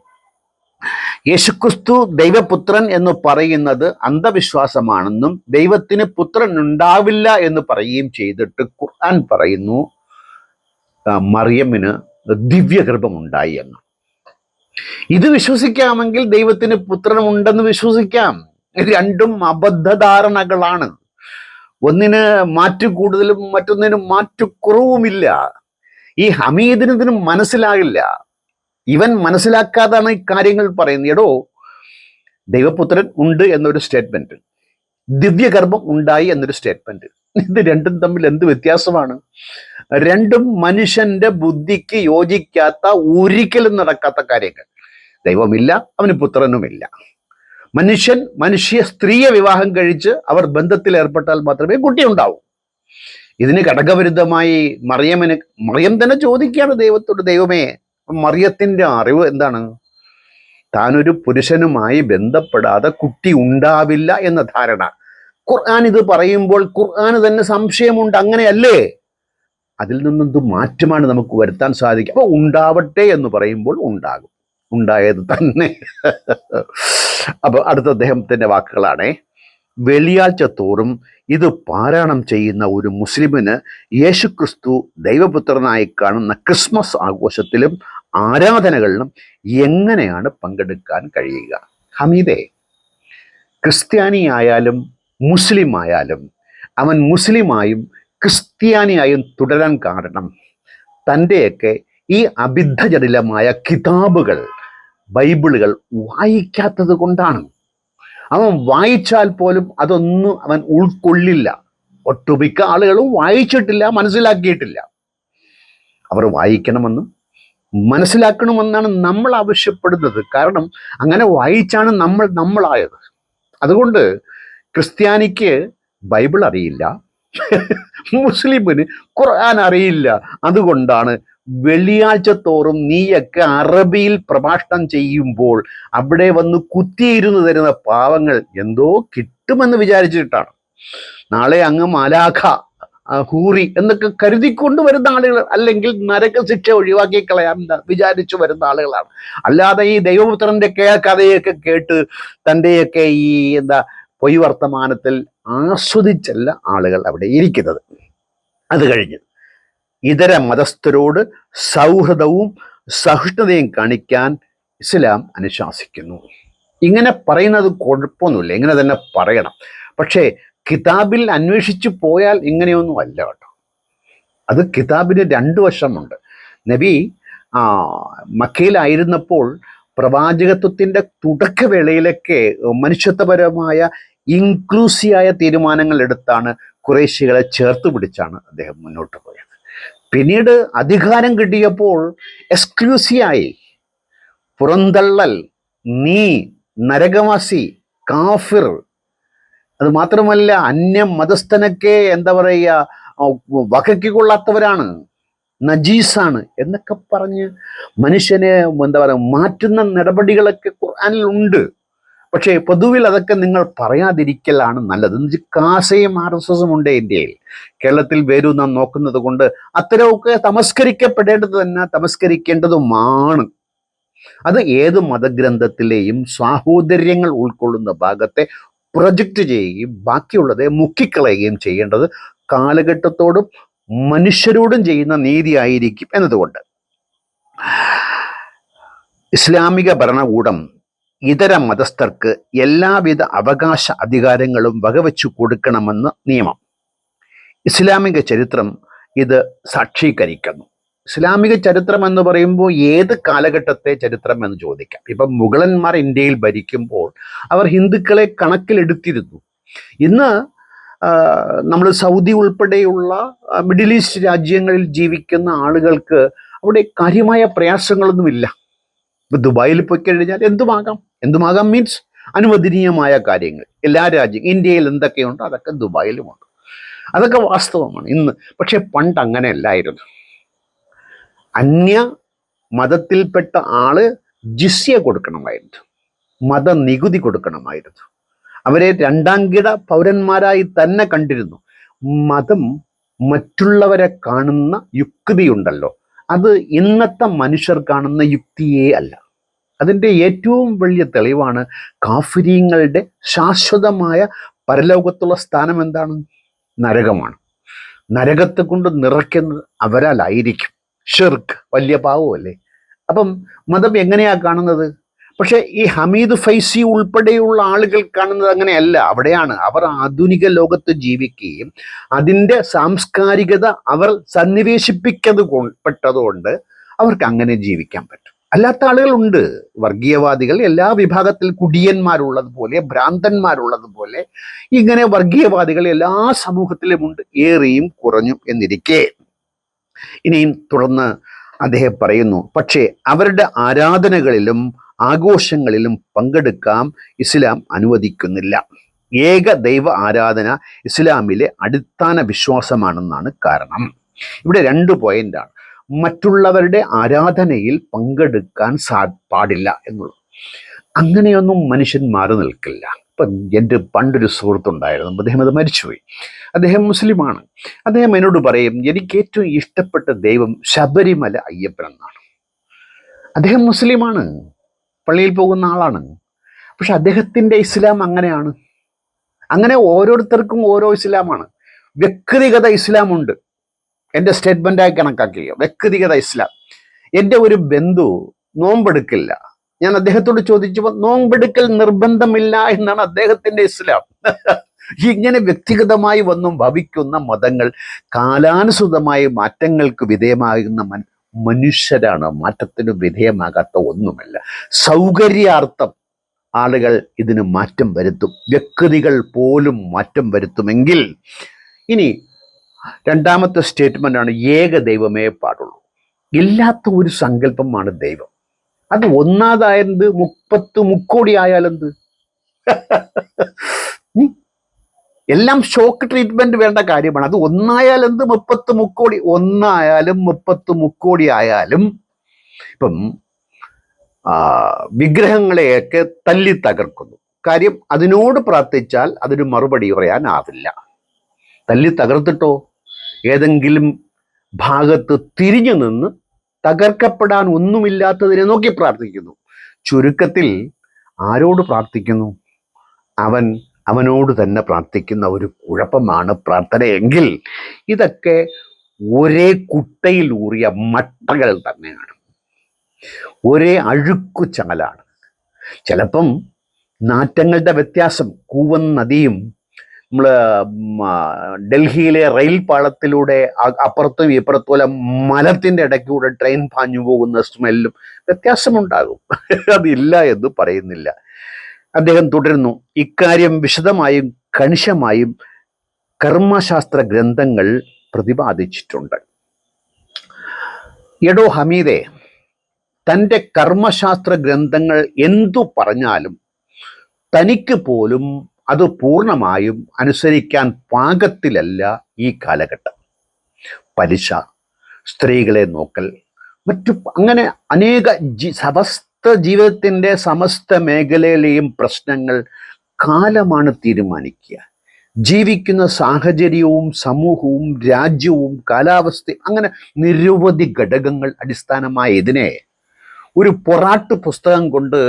യേശുക്രിസ്തു ദൈവപുത്രൻ എന്ന് പറയുന്നത് അന്ധവിശ്വാസമാണെന്നും ദൈവത്തിന് പുത്രൻ ഉണ്ടാവില്ല എന്ന് പറയുകയും ചെയ്തിട്ട് ഖുർആൻ പറയുന്നു മറിയമ്മിന് ദിവ്യഗർഭമുണ്ടായി എന്ന്. ഇത് വിശ്വസിക്കാമെങ്കിൽ ദൈവത്തിന് പുത്രൻ ഉണ്ടെന്ന് വിശ്വസിക്കാം രണ്ടും അബദ്ധധാരണകളാണ്. ഒന്നിന് മാറ്റു കൂടുതലും മറ്റൊന്നിന് മാറ്റു കുറവുമില്ല. ഈ ഹമീദിന് മനസ്സിലാകില്ല. ഇവൻ മനസ്സിലാക്കാതാണ് ഈ കാര്യങ്ങൾ പറയുന്നത്. എടോ ദൈവപുത്രൻ ഉണ്ട് എന്നൊരു സ്റ്റേറ്റ്മെന്റ് ദിവ്യകർമ്മം ഉണ്ടായി എന്നൊരു സ്റ്റേറ്റ്മെന്റ് ഇത് രണ്ടും തമ്മിൽ എന്ത് വ്യത്യാസമാണ്? രണ്ടും മനുഷ്യന്റെ ബുദ്ധിക്ക് യോജിക്കാത്ത ഒരിക്കലും നടക്കാത്ത കാര്യങ്ങൾ. ദൈവമില്ല അവന് പുത്രനുമില്ല. മനുഷ്യൻ മനുഷ്യ സ്ത്രീയെ വിവാഹം കഴിച്ച് അവർ ബന്ധത്തിൽ ഏർപ്പെട്ടാൽ മാത്രമേ കുട്ടി ഉണ്ടാവൂ. ഇതിന് ഘടകവിരുദ്ധമായി മറിയമ്മന് മറിയം തന്നെ ചോദിക്കുകയാണ് ദൈവത്തോട് ദൈവമേ മറിയത്തിന്റെ അറിവ് എന്താണ്? താനൊരു പുരുഷനുമായി ബന്ധപ്പെടാതെ കുട്ടി ഉണ്ടാവില്ല എന്ന ധാരണ. ഖുർആൻ ഇത് പറയുമ്പോൾ ഖുർആൻ തന്നെ സംശയമുണ്ട് അങ്ങനെയല്ലേ? അതിൽ നിന്നെന്ത് മാറ്റമാണ് നമുക്ക് വരുത്താൻ സാധിക്കുക അപ്പോൾ ഉണ്ടാവട്ടെ എന്ന് പറയുമ്പോൾ ഉണ്ടാകും. ഉണ്ടായത് തന്നെ. അപ്പോൾ അടുത്ത അദ്ദേഹത്തിന്റെ വാക്കുകളാണേ. വെള്ളിയാഴ്ച തോറും ഇത് പാരായണം ചെയ്യുന്ന ഒരു മുസ്ലിമിന് യേശുക്രിസ്തു ദൈവപുത്രനായി കാണുന്ന ക്രിസ്മസ് ആഘോഷത്തിലും ആരാധനകളിലും എങ്ങനെയാണ് പങ്കെടുക്കാൻ കഴിയുക? ഹമീദേ ക്രിസ്ത്യാനിയായാലും മുസ്ലിം ആയാലും അവൻ മുസ്ലിമായും ക്രിസ്ത്യാനിയായും തുടരാൻ കാരണം തന്റെയൊക്കെ ഈ അബിദ്ധജടിലമായ കിതാബുകൾ ബൈബിളുകൾ വായിക്കാത്തത് കൊണ്ടാണ്. അവൻ വായിച്ചാൽ പോലും അതൊന്നും അവൻ ഉൾക്കൊള്ളില്ല. ഒട്ടുമിക്ക ആളുകളും വായിച്ചിട്ടില്ല മനസ്സിലാക്കിയിട്ടില്ല. അവർ വായിക്കണമെന്നും മനസ്സിലാക്കണമെന്നാണ് നമ്മൾ ആവശ്യപ്പെടുന്നത്. കാരണം അങ്ങനെ വായിച്ചാണ് നമ്മൾ നമ്മളായത്. അതുകൊണ്ട് ക്രിസ്ത്യാനിക്ക് ബൈബിൾ അറിയില്ല. മുസ്ലിമിന് ഖുർആൻ അറിയില്ല. അതുകൊണ്ടാണ് വെള്ളിയാഴ്ച തോറും നീയൊക്കെ അറബിയിൽ പ്രഭാഷണം ചെയ്യുമ്പോൾ അവിടെ വന്ന് കുത്തിയിരുന്നു തരുന്ന പാവങ്ങൾ എന്തോ കിട്ടുമെന്ന് വിചാരിച്ചിട്ടാണ്. നാളെ അങ്ങ് മലാഖ ഹൂറി എന്നൊക്കെ കരുതിക്കൊണ്ട് വരുന്ന ആളുകൾ അല്ലെങ്കിൽ നരക ശിക്ഷ ഒഴിവാക്കി കളയാം വിചാരിച്ചു വരുന്ന ആളുകളാണ്. അല്ലാതെ ഈ ദൈവപുത്രന്റെ കഥയൊക്കെ കേട്ട് തന്റെയൊക്കെ ഈ എന്താ പൊയ് വർത്തമാനത്തിൽ ആസ്വദിച്ചല്ല ആളുകൾ അവിടെ ഇരിക്കുന്നത്. അത് കഴിഞ്ഞ്. ഇതര മതസ്ഥരോട് സൗഹൃദവും സഹിഷ്ണുതയും കാണിക്കാൻ ഇസ്ലാം അനുശാസിക്കുന്നു. ഇങ്ങനെ പറയുന്നത് കുഴപ്പമൊന്നുമില്ല. ഇങ്ങനെ തന്നെ പറയണം. പക്ഷേ കിതാബിൽ അന്വേഷിച്ചു പോയാൽ ഇങ്ങനെയൊന്നും അല്ല കേട്ടോ. അത് കിതാബിന് രണ്ട് വശമുണ്ട്. നബി മക്കയിലായിരുന്നപ്പോൾ പ്രവാചകത്വത്തിന്റെ തുടക്കവേളയിലൊക്കെ മനുഷ്യത്വപരമായ ഇൻക്ലൂസീവായ തീരുമാനങ്ങൾ എടുത്താണ് കുറേശ്ശികളെ ചേർത്ത് പിടിച്ചാണ് അദ്ദേഹം മുന്നോട്ട് പോയത്. പിന്നീട് അധികാരം കിട്ടിയപ്പോൾ എക്സ്ക്ലൂസീവായി. പുറന്തള്ളൽ നീ നരകവാസി കാഫിർ. അത് മാത്രമല്ല അന്യ മതസ്ഥനൊക്കെ എന്താ പറയുക വകയ്ക്ക് കൊള്ളാത്തവരാണ് നജീസാണ് എന്നൊക്കെ പറഞ്ഞ് മനുഷ്യനെ എന്താ പറയുക മാറ്റുന്ന നടപടികളൊക്കെ ഖുർആനിൽ ഉണ്ട് പക്ഷേ പൊതുവിൽ അതൊക്കെ നിങ്ങൾ പറയാതിരിക്കലാണ് നല്ലത്. എന്ന് വെച്ചാൽ കാസയും ആർ എസ് എസും ഉണ്ട് ഇന്ത്യയിൽ. കേരളത്തിൽ വരും നാം നോക്കുന്നത് കൊണ്ട് അത്തരമൊക്കെ തമസ്കരിക്കപ്പെടേണ്ടത് തന്നെ തമസ്കരിക്കേണ്ടതുമാണ്. അത് ഏത് മതഗ്രന്ഥത്തിലെയും സാഹോദര്യങ്ങൾ ഉൾക്കൊള്ളുന്ന ഭാഗത്തെ പ്രൊജക്റ്റ് ചെയ്യുകയും ബാക്കിയുള്ളതെ മുക്കിക്കളയുകയും ചെയ്യേണ്ടത് കാലഘട്ടത്തോടും മനുഷ്യരോടും ചെയ്യുന്ന നീതി ആയിരിക്കും എന്നതുകൊണ്ട്. ഇസ്ലാമിക ഭരണകൂടം ഇതര മതസ്ഥർക്ക് എല്ലാവിധ അവകാശ അധികാരങ്ങളും വകവെച്ചു കൊടുക്കണമെന്ന് നിയമം. ഇസ്ലാമിക ചരിത്രം ഇത് സാക്ഷീകരിക്കുന്നു. ഇസ്ലാമിക ചരിത്രം എന്ന് പറയുമ്പോൾ ഏത് കാലഘട്ടത്തെ ചരിത്രം എന്ന് ചോദിക്കാം. ഇപ്പം മുഗളന്മാർ ഇന്ത്യയിൽ ഭരിക്കുമ്പോൾ അവർ ഹിന്ദുക്കളെ കണക്കിലെടുത്തിരുന്നു. ഇന്ന് നമ്മൾ സൗദി ഉൾപ്പെടെയുള്ള മിഡിൽ ഈസ്റ്റ് രാജ്യങ്ങളിൽ ജീവിക്കുന്ന ആളുകൾക്ക് അവിടെ കാര്യമായ പ്രയാസങ്ങളൊന്നുമില്ല. ഇപ്പൊ ദുബായിൽ പോയി കഴിഞ്ഞാൽ എന്തുമാകാം? എന്തുമാകാം മീൻസ് അനുവദനീയമായ കാര്യങ്ങൾ. എല്ലാ രാജ്യം ഇന്ത്യയിൽ എന്തൊക്കെയുണ്ടോ അതൊക്കെ ദുബായിലുമുണ്ട്. അതൊക്കെ വാസ്തവമാണ്. ഇന്ന് പക്ഷെ പണ്ട് അങ്ങനെ അല്ലായിരുന്നു അന്യ മതത്തിൽപ്പെട്ട ആൾ ജിസ്യ കൊടുക്കണമായിരുന്നു. മത മതനികുതി കൊടുക്കണമായിരുന്നു. അവരെ രണ്ടാംകിട പൗരന്മാരായി തന്നെ കണ്ടിരുന്നു. മതം മറ്റുള്ളവരെ കാണുന്ന യുക്തിയുണ്ടല്ലോ. അത് ഇന്നത്തെ മനുഷ്യർ കാണുന്ന യുക്തിയേ അല്ല. അതിന്റെ ഏറ്റവും വലിയ തെളിവാണ് കാഫിരിയങ്ങളുടെ ശാശ്വതമായ പരലോകത്തുള്ള സ്ഥാനം എന്താണ്? നരകമാണ്. നരകത്തെ കൊണ്ട് നിറയ്ക്കുന്നത് അവരാലായിരിക്കും. ഷിർക്ക് വലിയ പാവമല്ലേ? അപ്പം മതം എങ്ങനെയാ കാണുന്നത്? പക്ഷേ ഈ ഹമീദ് ഫൈസി ഉൾപ്പെടെയുള്ള ആളുകൾ കാണുന്നത് അങ്ങനെയല്ല. അവിടെയാണ് അവർ ആധുനിക ലോകത്ത് ജീവിക്കുകയും അതിന്റെ സാംസ്കാരികത അവർ സന്നിവേശിപ്പിക്കത് പെട്ടതുകൊണ്ട് അവർക്ക് അങ്ങനെ ജീവിക്കാൻ പറ്റും. അല്ലാത്ത ആളുകളുണ്ട്. വർഗീയവാദികൾ എല്ലാ വിഭാഗത്തിൽ കുടിയന്മാരുള്ളതുപോലെ ഭ്രാന്തന്മാരുള്ളതുപോലെ ഇങ്ങനെ വർഗീയവാദികൾ എല്ലാ സമൂഹത്തിലുമുണ്ട്. ഏറിയും കുറഞ്ഞും എന്നിരിക്കെ. ഇനിയും തുടർന്ന് അദ്ദേഹം പറയുന്നു പക്ഷേ അവരുടെ ആരാധനകളിലും ആഘോഷങ്ങളിലും പങ്കെടുക്കാം ഇസ്ലാം അനുവദിക്കുന്നില്ല. ഏക ദൈവ ആരാധന ഇസ്ലാമിലെ അടിസ്ഥാന വിശ്വാസമാണെന്നാണ് കാരണം. ഇവിടെ രണ്ട് പോയിന്റാണ് മറ്റുള്ളവരുടെ ആരാധനയിൽ പങ്കെടുക്കാൻ സാ പാടില്ല എന്നുള്ളത് അങ്ങനെയൊന്നും മനുഷ്യൻ മാറി നിൽക്കില്ല. ഇപ്പം എന്റെ പണ്ടൊരു സുഹൃത്തുണ്ടായിരുന്നു. അദ്ദേഹം അത് മരിച്ചുപോയി. അദ്ദേഹം മുസ്ലിമാണ്. അദ്ദേഹം എന്നോട് പറയും എനിക്ക് ഏറ്റവും ഇഷ്ടപ്പെട്ട ദൈവം ശബരിമല അയ്യപ്പൻ എന്നാണ്. അദ്ദേഹം മുസ്ലിമാണ്. പള്ളിയിൽ പോകുന്ന ആളാണ്. പക്ഷെ അദ്ദേഹത്തിന്റെ ഇസ്ലാം അങ്ങനെയാണ്. അങ്ങനെ ഓരോരുത്തർക്കും ഓരോ ഇസ്ലാമാണ്. വ്യക്തിഗത ഇസ്ലാമുണ്ട്. എന്റെ സ്റ്റേറ്റ്മെന്റായി കണക്കാക്കുക വ്യക്തിഗത ഇസ്ലാം. എന്റെ ഒരു ബന്ധു നോമ്പെടുക്കില്ല. ഞാൻ അദ്ദേഹത്തോട് ചോദിച്ചപ്പോൾ നോമ്പെടുക്കൽ നിർബന്ധമില്ല എന്നാണ് അദ്ദേഹത്തിന്റെ ഇസ്ലാം. ഇങ്ങനെ വ്യക്തിഗതമായി വന്നും ഭവിക്കുന്ന മതങ്ങൾ കാലാനുസൃതമായ മാറ്റങ്ങൾക്ക് വിധേയമാകുന്ന മൻ മനുഷ്യരാണ്. മാറ്റത്തിന് വിധേയമാകാത്ത ഒന്നുമല്ല. സൗകര്യാർത്ഥം ആളുകൾ ഇതിന് മാറ്റം വരുത്തും. വ്യക്തികൾ പോലും മാറ്റം വരുത്തുമെങ്കിൽ ഇനി രണ്ടാമത്തെ സ്റ്റേറ്റ്മെന്റ് ആണ് ഏക ദൈവമേ പാടുള്ളൂ. ഇല്ലാത്ത ഒരു സങ്കല്പമാണ് ദൈവം. അത് ഒന്നാതായത് മുപ്പത്ത് മുക്കോടി ആയാലെന്ത്? എല്ലാം ഷോക്ക് ട്രീറ്റ്മെന്റ് വേണ്ട കാര്യമാണ്. അത് ഒന്നായാൽ എന്ത് മുപ്പത്ത് മുക്കോടി. ഒന്നായാലും മുപ്പത്ത് മുക്കോടി ആയാലും ഇപ്പം വിഗ്രഹങ്ങളെയൊക്കെ തല്ലി തകർക്കുന്നു. കാര്യം അതിനോട് പ്രാർത്ഥിച്ചാൽ അതിന് മറുപടി പറയാനാവില്ല. തല്ലി തകർത്തിട്ടോ? ഏതെങ്കിലും ഭാഗത്ത് തിരിഞ്ഞു നിന്ന് തകർക്കപ്പെടാൻ ഒന്നുമില്ലാത്തതിനെ നോക്കി പ്രാർത്ഥിക്കുന്നു. ചുരുക്കത്തിൽ ആരോട് പ്രാർത്ഥിക്കുന്നു? അവൻ അവനോട് തന്നെ പ്രാർത്ഥിക്കുന്ന ഒരു കുഴപ്പമാണ് പ്രാർത്ഥനയെങ്കിൽ ഇതൊക്കെ ഒരേ കുട്ടയിൽ ഊറിയ മട്ടകൾ തന്നെയാണ്. ഒരേ അഴുക്കു ചങ്ങലാണ്. ചിലപ്പം നാറ്റങ്ങളുടെ വ്യത്യാസം കൂവൻ നദിയും നമ്മൾ ഡൽഹിയിലെ റെയിൽ പാളത്തിലൂടെ അപ്പുറത്തും ഇപ്പുറത്തും മലത്തിന്റെ ഇടയ്ക്കൂടെ ട്രെയിൻ പാഞ്ഞു പോകുന്ന സ്മെല്ലും വ്യത്യാസമുണ്ടാകും. അതില്ല എന്ന് പറയുന്നില്ല. അദ്ദേഹം തുടരുന്നു. ഇക്കാര്യം വിശദമായും കണിശമായും കർമ്മശാസ്ത്ര ഗ്രന്ഥങ്ങൾ പ്രതിപാദിച്ചിട്ടുണ്ട്. എടോ ഹമീദെ തന്റെ കർമ്മശാസ്ത്ര ഗ്രന്ഥങ്ങൾ എന്തു പറഞ്ഞാലും തനിക്ക് പോലും അത് പൂർണമായും അനുസരിക്കാൻ പാകത്തിലല്ല ഈ കാലഘട്ടം. പലിശ സ്ത്രീകളെ നോക്കൽ മറ്റു അങ്ങനെ അനേക ജി സമസ്ത ജീവിതത്തിന്റെ സമസ്ത മേഖലയിലെയും പ്രശ്നങ്ങൾ കാലമാണ് തീരുമാനിക്കുക. ജീവിക്കുന്ന സാഹചര്യവും സമൂഹവും രാജ്യവും കാലാവസ്ഥയും അങ്ങനെ നിരവധി ഘടകങ്ങൾ അടിസ്ഥാനമായ ഇതിനെ ഒരു പൊറാട്ട് പുസ്തകം കൊണ്ട്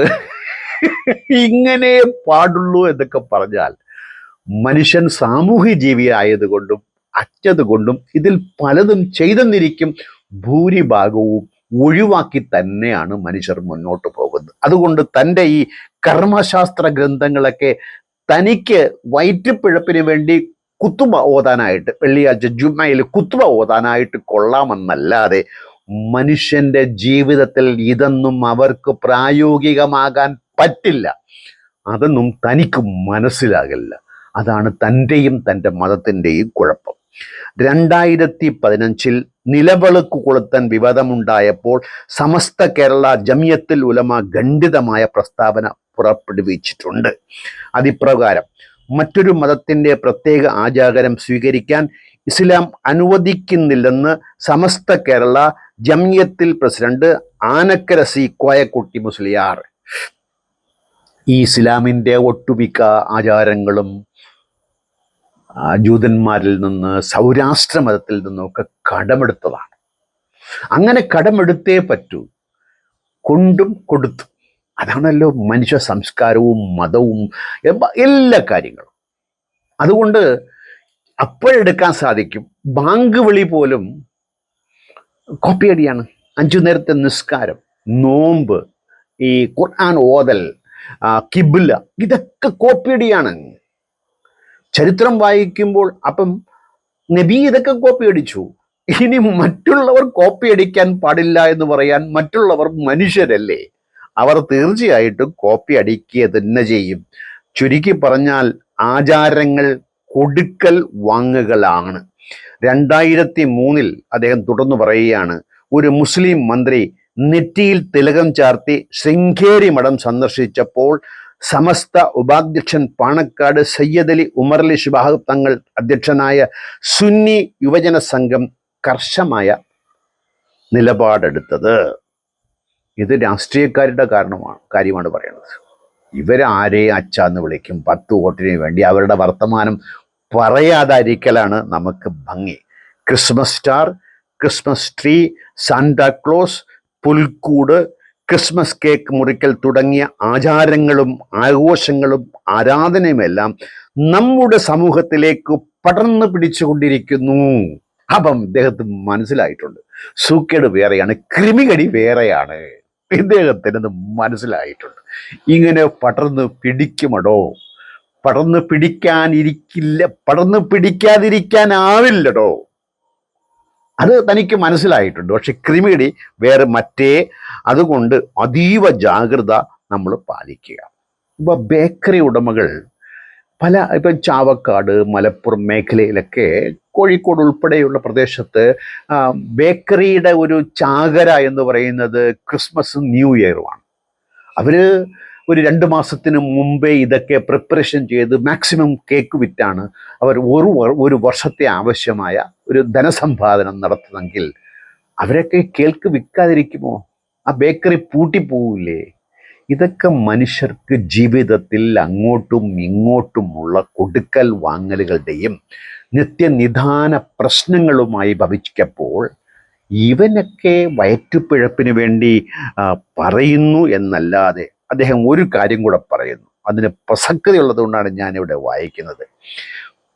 ഇങ്ങനെ പാടുള്ളൂ എന്നൊക്കെ പറഞ്ഞാൽ മനുഷ്യൻ സാമൂഹ്യ ജീവിയായതുകൊണ്ടും അറ്റതുകൊണ്ടും കൊണ്ടും ഇതിൽ പലതും ചെയ്തെന്നിരിക്കും ഭൂരിഭാഗവും ഒഴിവാക്കി തന്നെയാണ് മനുഷ്യർ മുന്നോട്ട് പോകുന്നത്. അതുകൊണ്ട് തന്റെ ഈ കർമ്മശാസ്ത്ര ഗ്രന്ഥങ്ങളൊക്കെ തനിക്ക് വയറ്റിപ്പിഴപ്പിന് വേണ്ടി കുത്തുമ ഓതാനായിട്ട് വെള്ളിയാഴ്ച ജുമ്മയിൽ കുത്തുമ ഓതാനായിട്ട് കൊള്ളാമെന്നല്ലാതെ മനുഷ്യന്റെ ജീവിതത്തിൽ ഇതൊന്നും അവർക്ക് പ്രായോഗികമാകാൻ പറ്റില്ല. അതൊന്നും തനിക്ക് മനസ്സിലാകില്ല. അതാണ് തന്റെയും തന്റെ മതത്തിന്റെയും കുഴപ്പം. രണ്ടായിരത്തി പതിനഞ്ചിൽ നിലവിളക്ക് കൊളുത്താൻ വിവാദമുണ്ടായപ്പോൾ സമസ്ത കേരള ജമിയത്തിൽ ഉലമ ഖണ്ഡിതമായ പ്രസ്താവന പുറപ്പെടുവിച്ചിട്ടുണ്ട്. അതിപ്രകാരം മറ്റൊരു മതത്തിന്റെ പ്രത്യേക ആചാരം സ്വീകരിക്കാൻ ഇസ്ലാം അനുവദിക്കുന്നില്ലെന്ന് സമസ്ത കേരള ജമിയത്തിൽ പ്രസിഡന്റ് ആനക്കര സി കോയക്കുട്ടി മുസ്ലിയാർ ഈ ഇസ്ലാമിന്റെ ഒട്ടുമിക്ക ആചാരങ്ങളും ജൂതന്മാരിൽ നിന്ന് സൗരാഷ്ട്ര മതത്തിൽ നിന്നൊക്കെ കടമെടുത്തതാണ്. അങ്ങനെ കടമെടുത്തേ പറ്റൂ. കൊണ്ടും കൊടുത്തു. അതാണല്ലോ മനുഷ്യ സംസ്കാരവും മതവും എല്ലാ കാര്യങ്ങളും. അതുകൊണ്ട് അപ്പോഴെടുക്കാൻ സാധിക്കും. ബാങ്ക് വിളി പോലും കോപ്പിയടിയാണ് അഞ്ചു നേരത്തെ നിസ്കാരം നോമ്പ് ഈ ഖുർആൻ ഓതൽ ആ, കിബില. ഇതൊക്കെ കോപ്പിയടിയാണ് ചരിത്രം വായിക്കുമ്പോൾ അപ്പം നബി ഇതൊക്കെ കോപ്പി അടിച്ചു ഇനി മറ്റുള്ളവർ കോപ്പി അടിക്കാൻ പാടില്ല എന്ന് പറയാൻ മറ്റുള്ളവർ മനുഷ്യരല്ലേ? അവർ തീർച്ചയായിട്ടും കോപ്പി അടിക്കുക തന്നെ ചെയ്യും. ചുരുക്കി പറഞ്ഞാൽ ആചാരങ്ങൾ കൊടുക്കൽ വാങ്ങുകളാണ്. രണ്ടായിരത്തി മൂന്നിൽ അദ്ദേഹം തുടർന്ന് പറയുകയാണ് ഒരു മുസ്ലിം മന്ത്രി നെറ്റിയിൽ തിലകം ചാർത്തി ശൃംഗേരി മഠം സന്ദർശിച്ചപ്പോൾ സമസ്ത ഉപാധ്യക്ഷൻ പാണക്കാട് സയ്യദ് അലി ഉമർലി ശിബാഹ് തങ്ങൾ അധ്യക്ഷനായ സുന്നി യുവജന സംഘം കർശമായ നിലപാടെടുത്തത്. ഇത് രാഷ്ട്രീയക്കാരുടെ കാരണമാണ് കാര്യമാണ് പറയുന്നത് ഇവരാരെ അച്ചാന്ന് വിളിക്കും പത്ത് വോട്ടിന് വേണ്ടി അവരുടെ വർത്തമാനം പറയാതായിരിക്കലാണ് നമുക്ക് ഭംഗി. Christmas star Christmas tree Santa Claus പുൽക്കൂട് ക്രിസ്മസ് കേക്ക് മുറിക്കൽ തുടങ്ങിയ ആചാരങ്ങളും ആഘോഷങ്ങളും ആരാധനയുമെല്ലാം നമ്മുടെ സമൂഹത്തിലേക്ക് പടർന്നു പിടിച്ചുകൊണ്ടിരിക്കുന്നു. അപ്പം ഇദ്ദേഹത്തിന് മനസ്സിലായിട്ടുണ്ട്. സൂക്കേട് വേറെയാണ് ക്രിമികടി വേറെയാണ്. ഇദ്ദേഹത്തിന് മനസ്സിലായിട്ടുണ്ട്. ഇങ്ങനെ പടർന്ന് പിടിക്കുമടോ? പടർന്ന് പിടിക്കാനിരിക്കില്ല പടർന്ന് പിടിക്കാതിരിക്കാനാവില്ലടോ? അത് തനിക്ക് മനസ്സിലായിട്ടുണ്ട്. പക്ഷെ ക്രിമിടി വേറെ മറ്റേ അതുകൊണ്ട് അതീവ ജാഗ്രത നമ്മൾ പാലിക്കുക. ഇപ്പൊ ബേക്കറി ഉടമകൾ പല ഇപ്പം ചാവക്കാട് മലപ്പുറം മേഖലയിലൊക്കെ കോഴിക്കോട് ഉൾപ്പെടെയുള്ള പ്രദേശത്ത് ബേക്കറിയുടെ ഒരു ചാകര എന്ന് പറയുന്നത് ക്രിസ്മസും ന്യൂ ഇയറുമാണ്. അവർ ഒരു രണ്ട് മാസത്തിന് മുമ്പേ ഇതൊക്കെ പ്രിപ്പറേഷൻ ചെയ്ത് മാക്സിമം കേക്ക് വിറ്റാണ്. അവർ ഒരു ഒരു വർഷത്തെ ആവശ്യമായ ഒരു ധനസമ്പാദനം നടത്തുന്നെങ്കിൽ അവരൊക്കെ കേൾക്ക് വിൽക്കാതിരിക്കുമോ? ആ ബേക്കറി പൂട്ടിപ്പോവില്ലേ ഇതൊക്കെ മനുഷ്യർക്ക് ജീവിതത്തിൽ അങ്ങോട്ടും ഇങ്ങോട്ടുമുള്ള കൊടുക്കൽ വാങ്ങലുകളുടെയും നിത്യനിധാന പ്രശ്നങ്ങളുമായി ഭവിച്ചപ്പോൾ ഇവനൊക്കെ വയറ്റുപിഴപ്പിന് വേണ്ടി പറയുന്നു എന്നല്ലാതെ അദ്ദേഹം ഒരു കാര്യം കൂടെ പറയുന്നു. അതിന് പ്രസക്തിയുള്ളതുകൊണ്ടാണ് ഞാനിവിടെ വായിക്കുന്നത്.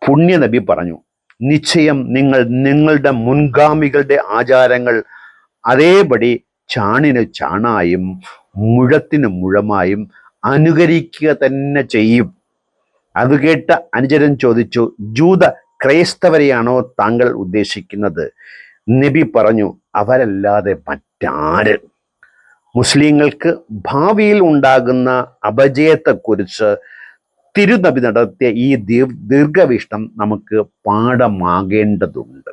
പുണ്യനബി പറഞ്ഞു നിശ്ചയം നിങ്ങൾ നിങ്ങളുടെ മുൻഗാമികളുടെ ആചാരങ്ങൾ അതേപടി ചാണിന് ചാണായും മുഴത്തിന് മുഴമായും അനുകരിക്കുക തന്നെ ചെയ്യും. അത് കേട്ട അനുചരൻ ചോദിച്ചു ജൂത ക്രൈസ്തവരെയാണോ താങ്കൾ ഉദ്ദേശിക്കുന്നത്? നബി പറഞ്ഞു അവരല്ലാതെ മറ്റാര്? മുസ്ലിങ്ങൾക്ക് ഭാവിയിൽ ഉണ്ടാകുന്ന അപജയത്തെക്കുറിച്ച് തിരുനബി നടത്തിയ ഈ ദീർ ദീർഘവീക്ഷണം നമുക്ക് പാഠമാകേണ്ടതുണ്ട്.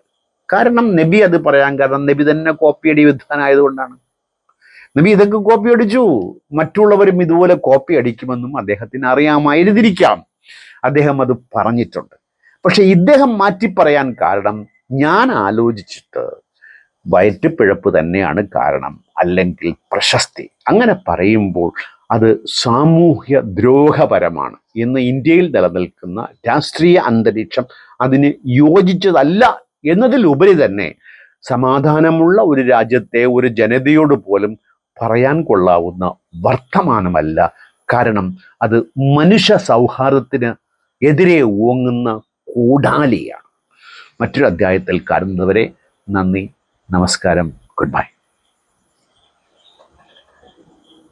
കാരണം നബി അത് പറയാൻ കാരണം നബി തന്നെ കോപ്പിയടി വിദ്വാനായതുകൊണ്ടാണ് നബി ഇതൊക്കെ കോപ്പി അടിച്ചു. മറ്റുള്ളവരും ഇതുപോലെ കോപ്പി അടിക്കുമെന്നും അദ്ദേഹത്തിന് അറിയാമായിരുന്നിരിക്കാം. അദ്ദേഹം അത് പറഞ്ഞിട്ടുണ്ട്. പക്ഷെ ഇദ്ദേഹം മാറ്റി പറയാൻ കാരണം ഞാൻ ആലോചിച്ചിട്ട് വയറ്റുപിഴപ്പ് തന്നെയാണ് കാരണം. അല്ലെങ്കിൽ പ്രശസ്തി. അങ്ങനെ പറയുമ്പോൾ അത് സാമൂഹ്യ ദ്രോഹപരമാണ്. ഇന്ന് ഇന്ത്യയിൽ നിലനിൽക്കുന്ന രാഷ്ട്രീയ അന്തരീക്ഷം അതിന് യോജിച്ചതല്ല എന്നതിലുപരി തന്നെ സമാധാനമുള്ള ഒരു രാജ്യത്തെ ഒരു ജനതയോട് പോലും പറയാൻ കൊള്ളാവുന്ന വർത്തമാനമല്ല. കാരണം അത് മനുഷ്യ സൗഹാർദ്ദത്തിന് എതിരെ ഓങ്ങുന്ന കൂടാലിയാണ് മറ്റൊരു അധ്യായത്തിൽ കാണുന്നവരെ നന്ദി. നമസ്കാരം. Good bye.